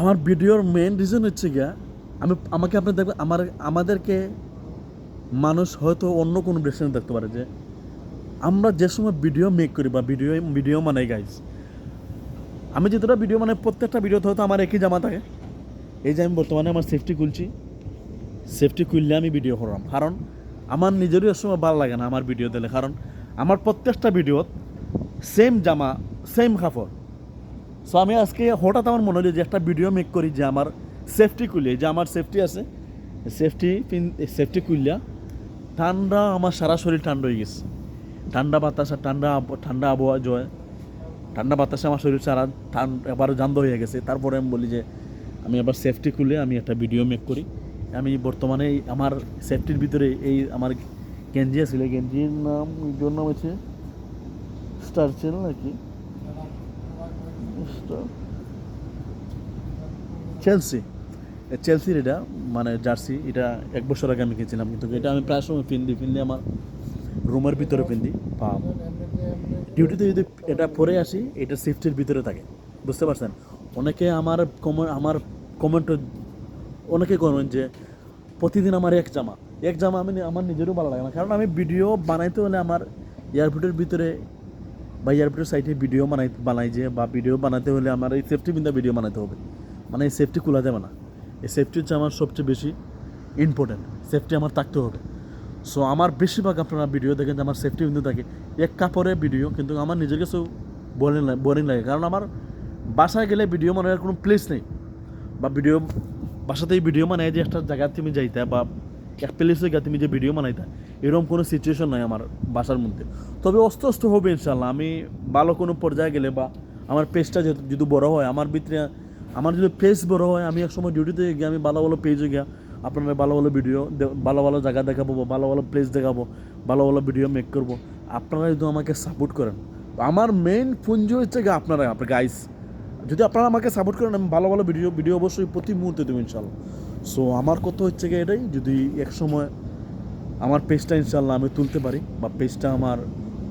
আমার ভিডিওর main reason হচ্ছে গিয়া, আমি, আমাকে আপনি দেখবেন, আমার, আমাদেরকে মানুষ হয়তো অন্য কোনো ডিরেকশনে দেখতে পারে যে, আমরা যে সময় ভিডিও মেক করি বা ভিডিও ভিডিও বানাই গাইজ আমি যেটা ভিডিও মানে প্রত্যেকটা ভিডিওতে হয়তো আমার একই জামা থাকে। এই যে আমি বর্তমানে আমার সেফটি খুলছি। সেফটি খুললে আমি ভিডিও করলাম কারণ আমার নিজেরই সময় ভালো লাগে না আমার ভিডিও দিলে কারণ আমার প্রত্যেকটা ভিডিওত সেম জামা সেম কাপড়। সো আমি আজকে হঠাৎ আমার মনে হলো যে একটা ভিডিও মেক করি যে আমার সেফটি খুলে, যে আমার সেফটি আছে। সেফটি পিন সেফটি খুললা। ঠান্ডা, আমার সারা শরীর ঠান্ডা হয়ে গেছে। ঠান্ডা বাতাস আর ঠান্ডা ঠান্ডা আবহাওয়া জয়। ঠান্ডা বাতাসে আমার শরীর সারা ঠান্ডা এবার জান্দ হয়ে গেছে। তারপরে আমি বলি যে আমি আবার সেফটি খুলে আমি একটা ভিডিও মেক করি। আমি বর্তমানে আমার সেফটির ভিতরে এই আমার গেঞ্জি এই গেঞ্জির নাম ভিডিওর নাম হচ্ছে স্টার চ্যানেল নাকি? স্টার চেলসি চেলসির এটা মানে জার্সি, এটা এক বছর আগে আমি কিনছিলাম, কিন্তু এটা আমি প্রায় সময় পিন্দি পিনলে আমার রুমের ভিতরে পিন্দি। বা ডিউটিতে যদি এটা পরে আসি, এটা সেফটির ভিতরে থাকে। বুঝতে পারছেন? অনেকে আমার কমেন্ট আমার কমেন্ট অনেকে করেন যে, প্রতিদিন আমার এক জামা। এক জামা আমি আমার নিজেরও ভালো লাগে না। কারণ আমি ভিডিও বানাইতে হলে আমার এয়ারপোর্টের ভিতরে বা এয়ারপোর্টের সাইডে ভিডিও বানাই বানাই যে, বা ভিডিও বানাতে হলে আমার এই সেফটি বিন্দা ভিডিও বানাতে হবে। মানে এই সেফটি খোলা যাবে না। এই সেফটি হচ্ছে আমার সবচেয়ে বেশি ইম্পর্টেন্ট সেফটি আমার থাকতে হবে। সো আমার বেশিরভাগ আপনারা ভিডিও দেখেন যে আমার সেফটি বিন্দু থাকে। এক কাপড়ে ভিডিও কিন্তু আমার নিজের কাছেও বোরিং লাগে বোরিং লাগে। কারণ আমার বাসায় গেলে ভিডিও বানানোর কোনো প্লেস নেই। বা ভিডিও বাসাতেই ভিডিও বানাই যে একটা জায়গা তুমি যাইতে, বা এক প্লেসে গিয়ে তুমি যে ভিডিও বানাইতে এরকম কোনো সিচুয়েশন নাই আমার বাসার মধ্যে। তবে অস্তে আস্তে হবে ইনশাল্লাহ আমি ভালো কোনো পর্যায়ে গেলে বা আমার পেজটা যেহেতু যদি বড় হয়, আমার ভিতরে, আমার যদি পেজ বড় হয়, আমি এক সময় ডিউটিতে গিয়ে আমি ভালো ভালো পেজে গিয়া আপনারা ভালো ভালো ভিডিও ভালো ভালো জায়গা দেখাবো বা ভালো ভালো প্লেস দেখাবো, ভালো ভালো ভিডিও মেক করব, আপনারা যদি আমাকে সাপোর্ট করেন। আমার মেইন পুঞ্জ হচ্ছে গিয়ে আপনারা, আপনার গাইস যদি আপনারা আমাকে সাপোর্ট করেন, আমি ভালো ভালো ভিডিও ভিডিও অবশ্যই প্রতি মুহূর্তে দেবো ইনশাল্লাহ সো আমার কথা হচ্ছে গিয়ে এটাই, যদি এক সময় আমার পেজটা ইনশাল্লাহ আমি তুলতে পারি বা পেজটা আমার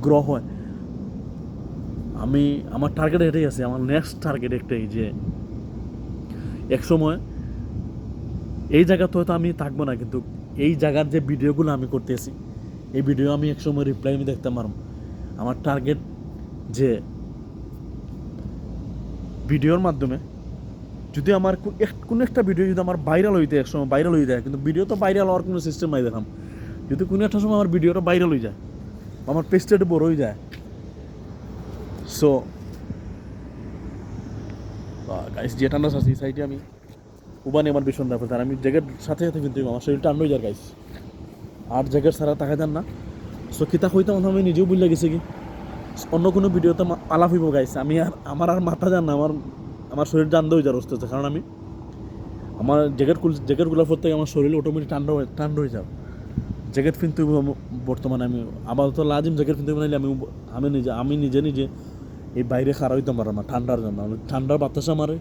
গ্রহ হয়। আমি, আমার টার্গেট এটাই আছে, আমার নেক্সট টার্গেট একটাই যে, এক সময় এই জায়গাতে হয়তো আমি থাকব না, কিন্তু এই জায়গার যে ভিডিওগুলো আমি করতেছি, এই ভিডিও আমি এক সময় রিপ্লাই আমি দেখতে পারব। আমার টার্গেট যে ভিডিওর মাধ্যমে যদি আমার কোনো একটা ভিডিও যদি আমার ভাইরাল হইতে, এক সময় ভাইরাল হয়ে যায় কিন্তু ভিডিও তো ভাইরাল হওয়ার কোনো সিস্টেম নাই দেখাম যদি কোনো একটা সময় আমার ভিডিওটা ভাইরাল হয়ে যায়, আমার একটু বড় হয়ে যায়। সো গাইস যে ঠান্ডা আছে এই সাইডে আমি উবানি আমার ভীষণ ব্যাপার তার আমি জ্যাকেট সাথে সাথে কিন্তু আমার শরীর ঠান্ডা হয়ে যায় গাইস আর জ্যাকেট ছাড়া তাকা যান না। সো কিতা কইতাম আমি নিজেও বুঝলে গেছি কি। অন্য কোনো ভিডিওতে আলাপ হইব গাইস আমি আর, আমার আর মাথা যান না, আমার আমার শরীর জানতে হয়ে যায় হচ্ছে। কারণ আমি, আমার জ্যাকেট জ্যাকেটগুলোর পর থেকে আমার শরীর অটোমেটিক ঠান্ডা হয়ে ঠান্ডা হয়ে যাবে। জ্যাকেট হইব আম- বর্তমানে আমি আপাতত লাজিম জ্যাকেট কিনতে নাইলে আমি আমি নিজে আমি নিজে নিজে এই বাইরে খারা হইতাম পারলাম না ঠান্ডার জন্য। ঠান্ডার বাতাস আমারে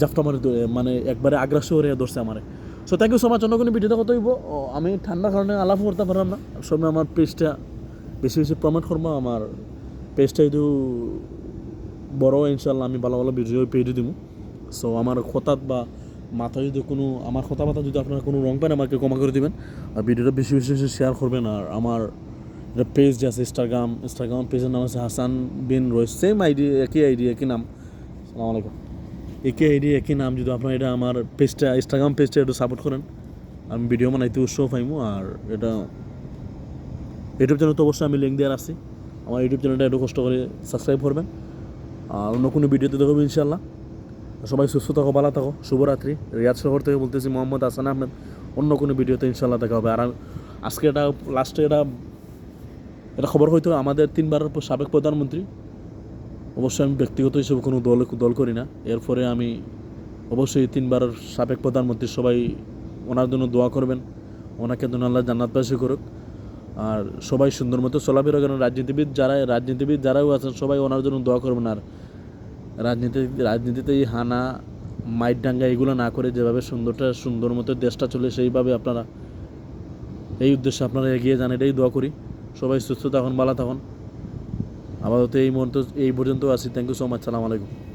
জাফটা মারে মানে একবারে আগ্রাসী হয়ে ধরছে আমারে। So thank you so much অন্য কোনো ভিডিওতে কত হইব আমি ঠান্ডার কারণে আলাপ করতে পারলাম না। সবাই আমার পেজটা বেশি বেশি প্রমোট করব, আমার পেজটা যদি বড় ইনশাল্লাহ আমি ভালো ভালো ভিডিও পেজে দিব। সো আমার হঠাৎ বা মাথায় যদি কোনো, আমার কথা বাতা যদি আপনারা কোনো রং পান, আমাকে ক্ষমা করে দিবেন। আর ভিডিওটা বেশি বেশি বেশি শেয়ার করবেন। আর আমার একটা পেজ যে আছে ইনস্টাগ্রাম ইনস্টাগ্রাম পেজের নাম আছে হাসান বিন রয়েস সেম আইডি একই আইডি একই নাম। সালাম আলাইকুম। একই আইডি একই নাম। যদি আপনারা এটা আমার পেজটা ইনস্টাগ্রাম পেজটা একটু সাপোর্ট করেন, আমি ভিডিও বানাইতে উৎসাহ পাইমু। আর এটা ইউটিউব চ্যানেল তো অবশ্যই আমি লিঙ্ক দেওয়ার আছি আমার ইউটিউব চ্যানেলটা একটু কষ্ট করে সাবস্ক্রাইব করবেন। আর অন্য কোনো ভিডিওতে দেখব ইনশাল্লাহ সবাই সুস্থ থাকো, ভালো থাকো। শুভরাত্রি। রিয়াদ শহর থেকে বলতেছি মোহাম্মদ হাসান আহমেদ। অন্য কোনো ভিডিওতে ইনশাল্লাহ দেখা হবে। আর আজকে এটা লাস্টে এটা এটা খবর হয়তো আমাদের তিনবার সাবেক প্রধানমন্ত্রী। অবশ্যই আমি ব্যক্তিগত হিসেবে কোনো দল দল করি না। এরপরে আমি অবশ্যই তিনবার সাবেক প্রধানমন্ত্রী সবাই ওনার জন্য দোয়া করবেন। ওনাকে যেন আল্লাহ জান্নাতবাসী করুক। আর সবাই সুন্দর মতো চলাফেরা করেন। রাজনীতিবিদ যারা রাজনীতিবিদ যারাও আছেন, সবাই ওনার জন্য দোয়া করবেন। আর রাজনীতি রাজনীতিতে এই হানা মাইট ডাঙ্গা এগুলো না করে যেভাবে সুন্দরটা, সুন্দর মতো দেশটা চলে সেইভাবে আপনারা এই উদ্দেশ্যে আপনারা এগিয়ে যান, এটাই দোয়া করি। সবাই সুস্থ থাকুন, ভালো থাকুন। আপাতত এই মন্ত এই পর্যন্ত আসি থ্যাংক ইউ সো মাচ সালাম আলাইকুম।